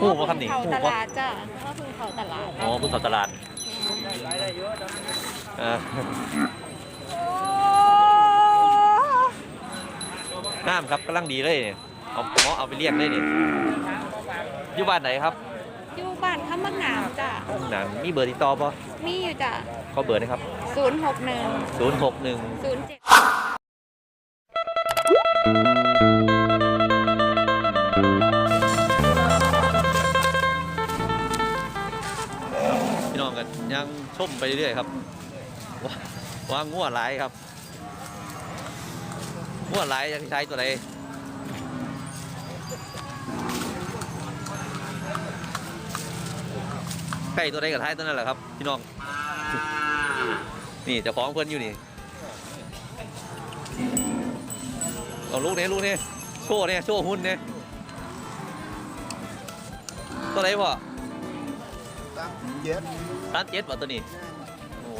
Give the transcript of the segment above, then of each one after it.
พูดว่าครันี่เขาหูตบ่ลาดจ้ะว่าพึ่งเขาตลาดอ๋อผู้สาตลาดน้ำครับกำลังดีเลยเนี่ยเอาเอาไปเรียกได้เนี่ยอยู่บ้านไหนครับอยู่บ้านข้ามะงามจ้ะหนังมีเบอร์ติดต่อปะมีอยู่จ้ะขอเบอร์นะครับศูนย์หกหนึ่งศูนย์หกหนึ่งศูนย์เจ็ด ชมไปเรื่อยครับว่าว่างัวหลายครับงัวหลายยังใช้ตัวใดไก่ตัวใดกับท้ายตัวนั้นแหละครับพี่น้อง นี่จะฟ้าของเพื่อนอยู่นี่เอาลูกเนี่ยลูกเนี่ยโชว์เนี่ยโชว์หุ่นเนี่ยตัวไหนวะเจ็ด ร้านเจ็ดป่ะตัวนี้ โอ้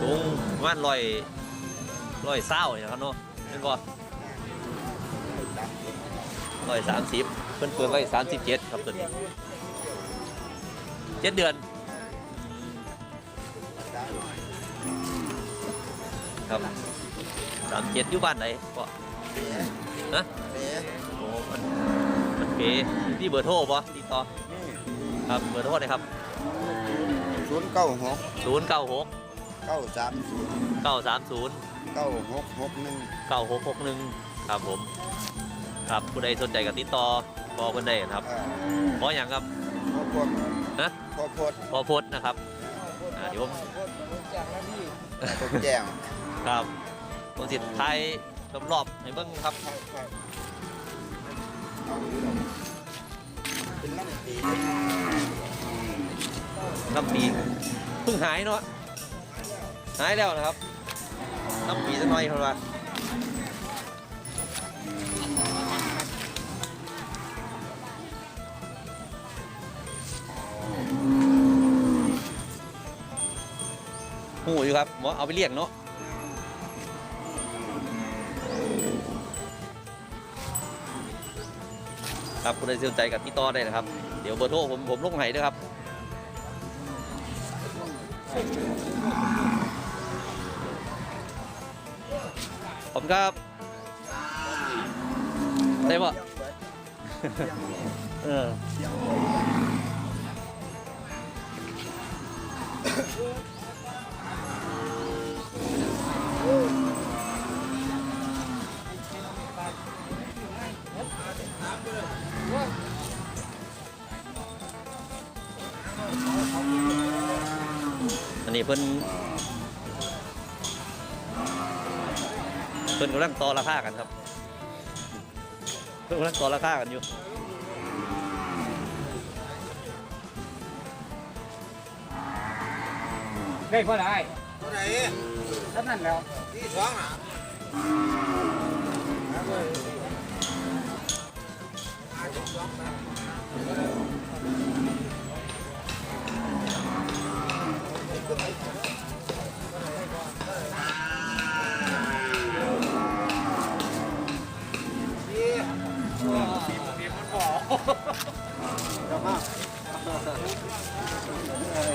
สูงประมาณร้อยร้อยเศร้าเนี่ยครับเนาะเป็นบ่ร้อยสามสิบเพิ่นเปิดไว้สามสิบเจ็ดครับตัวนี้เจ็ดเดือน ครับสามเจ็ดอยู่บ้านไหนก็นะโอ้มันมัน เก๋ที่เบอร์โทรป่ะติดต่อครับเบอร์โทรเลยครับ ศูนย์เก้าหกศูนย์เก้าหกเก้าสามศูนย์เก้าสามศูนย์เก้าหกหกหนึ่งเก้าหกหกหนึ่งครับผม ครับผู้ใดสนใจกับติดต่อบอกเพิ่นได้ครับเพราะอย่างครับ พ่อพดฮะ พ่อพดพอพดนะครับ อ่าเดี๋ยวผม ผมแจ้งครับผมสิไทยรอบๆให้เบิ่งครับเป็นลำปี น้ำปีเพิ่งหายเนาะหายแล้วนะครับน้ำปีสักหน่อยครับว่หูอยู่ครับหมอเอาไปเลี้ยงเนาะ ครับคุณใดสนใจกับพี่ต่อได้นะครับ เดี๋ยวเบอร์โทรผมผมลงให้ด้วยครับผมครับได้ปะเออ นนี้เพิ่นเพิ่นกำลังต่อราคากันครับ เพิ่นกำลังต่อราคากันอยู่ได้ก็ได้เท่าไหร่เท่านั้นแล้วที่สองอะ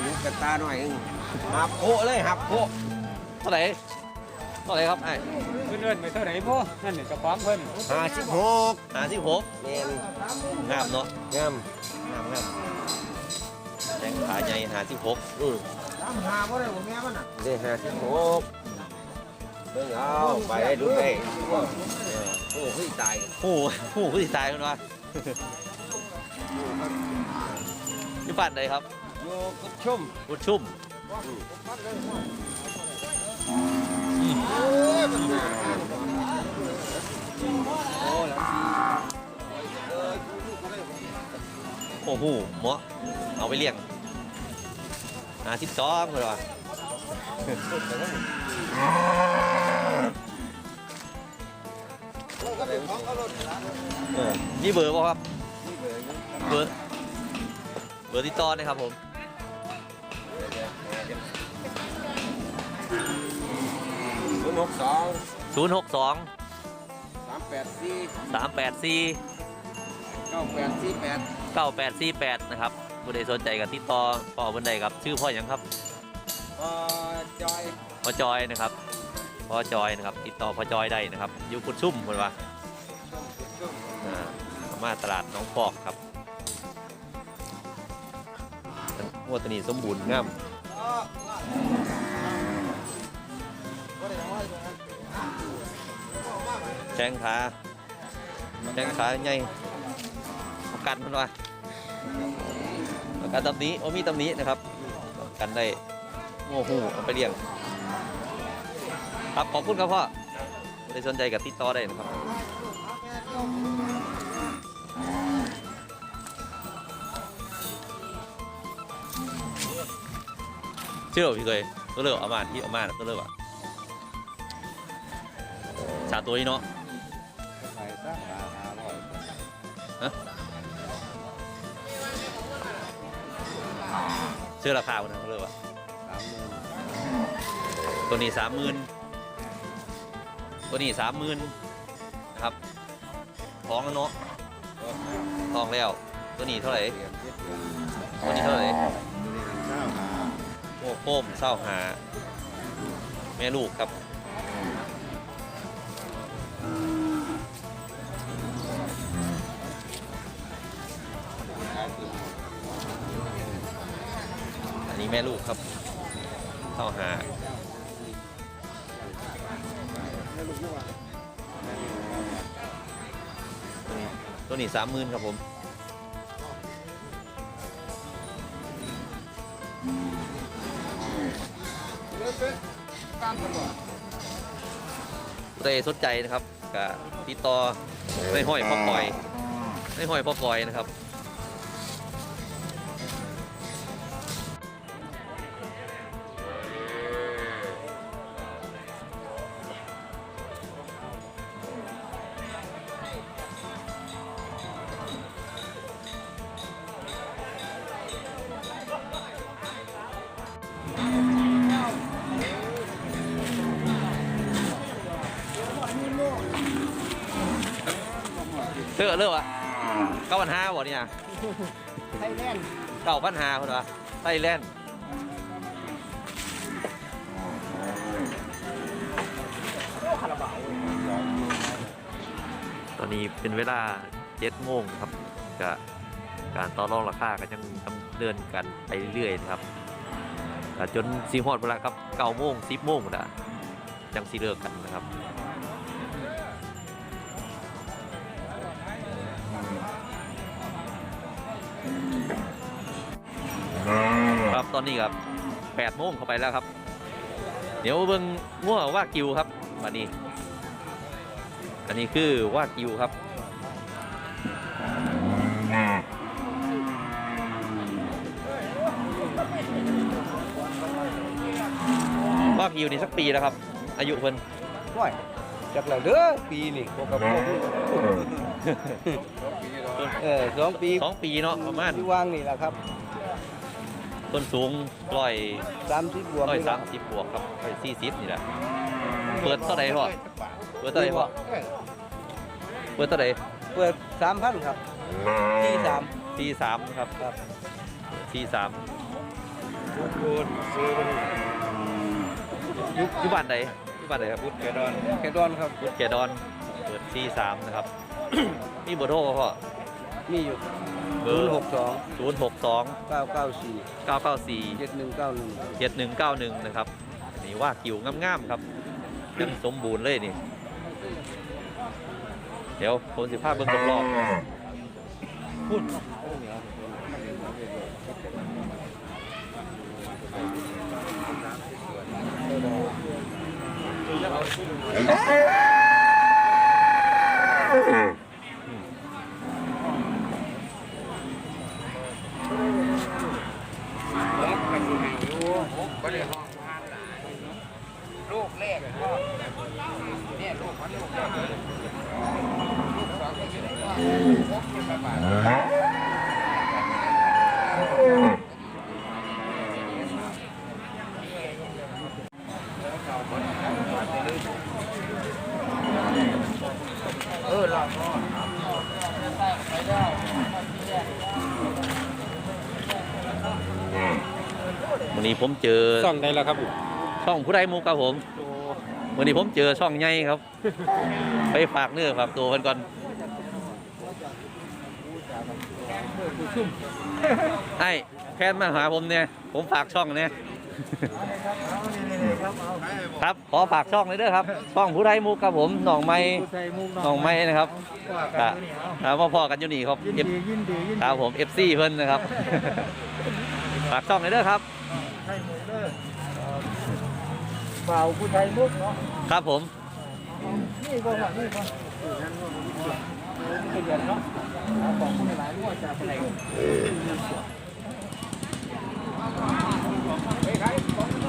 ดูกระตาหน่อยหับโพเลยหับโพเท่าไหร่เท่าไหร่ครับไอ้เพื่อนเอิ้นไปเท่าไหร่พ่นั่นนี่เจะฟ้าของเพิ่นห้าสิบหกหาสิบหกเมนงามเนาะงามงามงามแดงขาใหญ่หาสิบหกอืม หาบ่ได้ผมแม่มันอะได้ห้าสิบหกเบิ่งเอาไปดูไปโอ้ยตายผู้ผู้ผู้ที่ตายมันวะที่บ้านใดครับโยกุชมบุญชุ่มโอ้โหเหมาะเอาไปเลี้ยงหาสิบสองเลยวะเออนี่เบอร์ป่ะครับเบอร์เบอร์ติดต่อนะครับผมศูนย์หกสอง0 6 2สามแปดสี่สามแปดสี่เก้าแปดสี่แปดเก้าแปดสี่แปดนะครับ ผู้ใดสนใจกับติดต่อพ่อบันไดครับ ชื่อพ่อหยังครับพอจอยพ่อจอยนะครับพ่อจอยนะครับ ติดต่อพ่อจอยได้นะครับอยู่กุดซุ่มคนว่าอ่ามาตลาดหน้องปอกครับวัวตัวนี้สมบูรณ์งามแข้งขาแข้งขาใหญ่ประกันมันว่า ประกันตำหนี้โอ้มีตำหนี้นะครับประกันได้โอ้โหเอาไปเลี้ยง ครับขอบคุณครับพ่อใครสนใจกับติดต่อได้นะครับเชื่อพี่เคยตัวเลือกเอามาที่เอามาตัวเลือกอะสามตัวนี้เนาะ ไปสักห้าห้าร้อยเชื่อราคาคนนั้นตัวเลือกอะสามหมื่นตัวนี้สามหมื่นตัวนี้สามหมื่นนะครับท้องแล้วเนาะท้องแล้ว ตัวนี้เท่าไหร่เดือนเจ็ดเดือนตัวนี้เท่าไหร่ตัวนี้เก้าหาโอ้โค้มเศร้าหา แม่ลูกครับ แม่ลูกครับเศร้าหาตัวนี้สามหมื่นครับผมผู้ใดสนใจนะครับก็ติดต่อในห้อยพ่อปอยในห้อยพ่อปอยนะครับ เลือกเลือกวะเก้าพันห้าบ่เนี่ยไทยแลนด์เก้าพันห้าคนวะไทยแลนด์ตอนนี้เป็นเวลาเจ็ดโมงครับก็การต่อรองราคาก็ยังดำเนินกันไปเรื่อยๆนะครับก็จนสีฮอดเวลาครับเก้าโมงสิบโมงนะจังสีเลิกกันนะครับ ตอนนี้ครับแปดโมงเข้าไปแล้วครับ เดี๋ยวเบิ่งง่วว่ากิวครับวันนี้ อันนี้คือว่ากิวครับว่ากิวนี่สักปีแล้วครับ อายุเพิ่นร้อยจากแล้วเด้อปีนี่พวกกับพวกเออสองปีสองปีเนาะประมาณที่วางนี่แหละครับ ต้นสูงร้อยสามสิบบวกร้อยสามสิบบวกครับร้อยสี่สิบนี่แหละ เปิดเท่าไหร่พ่อ เปิดเท่าไหร่พ่อ เปิดเท่าไหร่เปิดสามพันครับที่สามสี่สามครับครับสี่สามคูณซื้อยุคยุคบ้านไหนยุคบ้านไหนครับพุทธแกดอนแกดอนครับยุคแกดอน เปิดสี่สามนะครับนี่เบอร์โทรป่ะพ่อ มีอยู่เบ ศูอนย์ร์หกสองศูนย์หกสองเก้าเก้าสี่เก้าเก้าสี่เจ็ดหนึ่งเก้าหนึ่งเจ็ดหนึ่งเก้าหนึ่งนะครับนี่ว่ากิวงามๆครับยังสมบูรณ์เลยนี่ เดี๋ยวผมสิภาพเบิ้งรอบๆพูดลูกแรกเนี่ยลูกมันลูกแรกลูกสองก็อยู่ในบ้านหกสิบบาท ค วันนี้ ผมเจอซ่องได้แล้วครับช่องผู้ใดมุกครับผมวันนี้ผมเจอช่องใหญ่ครับ ไปฝากเนื้อฝากตัวกันก่อนไอ้แพนมาหาผมเนี่ย ผมฝากช่องเนี่ย ครับขอฝากช่องเลยเด้อครับช่องผู้ใดมุกครับผมหนองไม้หนองไม้นะครับกะถามว่าพอกันอยู่นี่ครับยินดียินดียินคดีรับผม FC เพิ่นนะครับฝากช่องเลยเด้อครับไทยมุกเด้อเปล่าผู้ไทยมุกเนาะครับผมนี่ก็ว่านี่ก็เดือนเนาะของผู้หลายก็จะไปไหนไ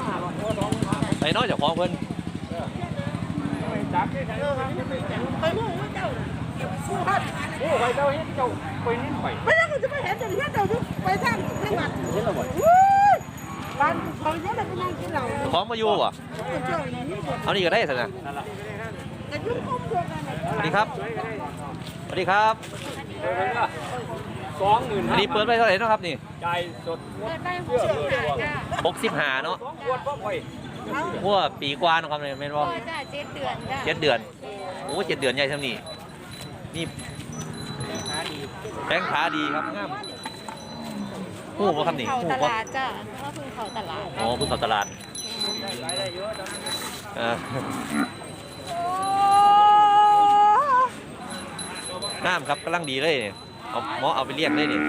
ปน้อยจากของเพิ่นไปลูกเจ้าสู้ฮัดโอ้ไปเจ้าเฮ็ดเจ้าไปนี่ไปไม่ได้ก็จะไปเห็นจะเห็นเจ้าไปทางทางวัดเฮ็ดแล้วบ่บ้านเขาเยอะเลยไปนั่งกินเหล้าของมาอยู่อ่เจ้าอางนี้เอานี่ก็ได้สินะจะยุ่งคุ้มตัวกันสวัสดีครับสวัสดีครับสองหมื่นอันนี้เปิดไปเท่าไหร่นะครับนี่จ่ายสดเปิดได้หกสิบห้าจ้ะหกสิบหาเนาะ พ่อไปว่าปีกว่าเนาะครับเนี่ยแม่นพบ่อจ้ะเจ็ดเดือนจ้ะเจ็ดเดือน โอ้เจ็ดเดือนใหญ่เท่านี้นี่แป้งขาดีครับงามหูบ่ครับนี่เขาหูตบ่ลาดจ้ะก็คือเขาตลาดอ๋อเพิ่งเข้าตลาดเออน้ำครับกำลังดีเลยนี่เอาหมอเอาไปเลี้ยงเลยนี่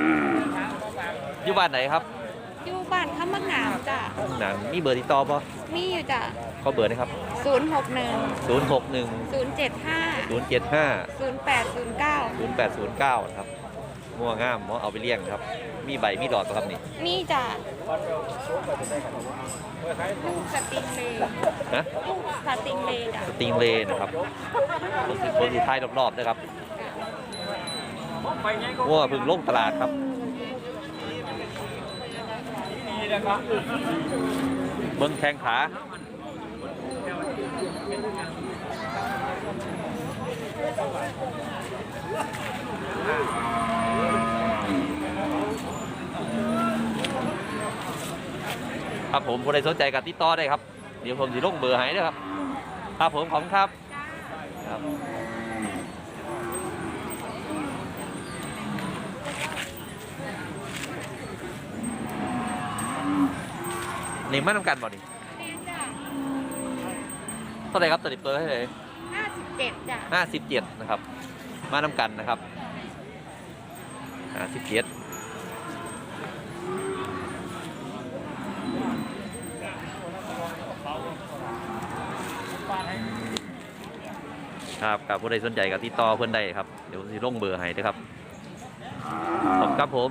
อยู่บ้านไหนครับอยู่ บ้านข้ามะงามจ้ะหนังมีเบอร์ติดต่อป่ะมีอยู่จ้ะก็เบอร์นะครับศูนย์หกหนึ่ง0 6 1ศูนย์เจ็ดห้า0 7 5ศูนย์แปดศูนย์เก้า0 8 0 9นะครับงัวงามหมอเอาไปเลี้ยงครับ มีใบมีดอกป่ะครับนี่นี่จ้ะลูกสติงเลย์นะลูกสติงเลย์จ้ะสติงเลย์นะครับคนสิคนสิท้ายรอบๆนะครับงัวเพึ่งลงตลาดครับ เบิ้งแข้งขาครับผมผู้ใดสนใจกับติดต่อได้ครับ เดี๋ยวผมจะลงเบอร์ให้นะครับ ครับผมขอบคุณครับครับ นี่มานำกันบ่นี่นี่จ้ะเท่าไหร่ครับตัวนี้เปิดให้เลยห้าสิบเจ็ดจ้ะห้าสิบเจ็ดนะครับ มานำกันนะครับห้าสิบเจ็ดครับกับผู้ใดสนใจกับติดต่อเพื่อนได้ครับ เดี๋ยวสิลงเบอร์ให้ด้วยครับขอบคุณครับผม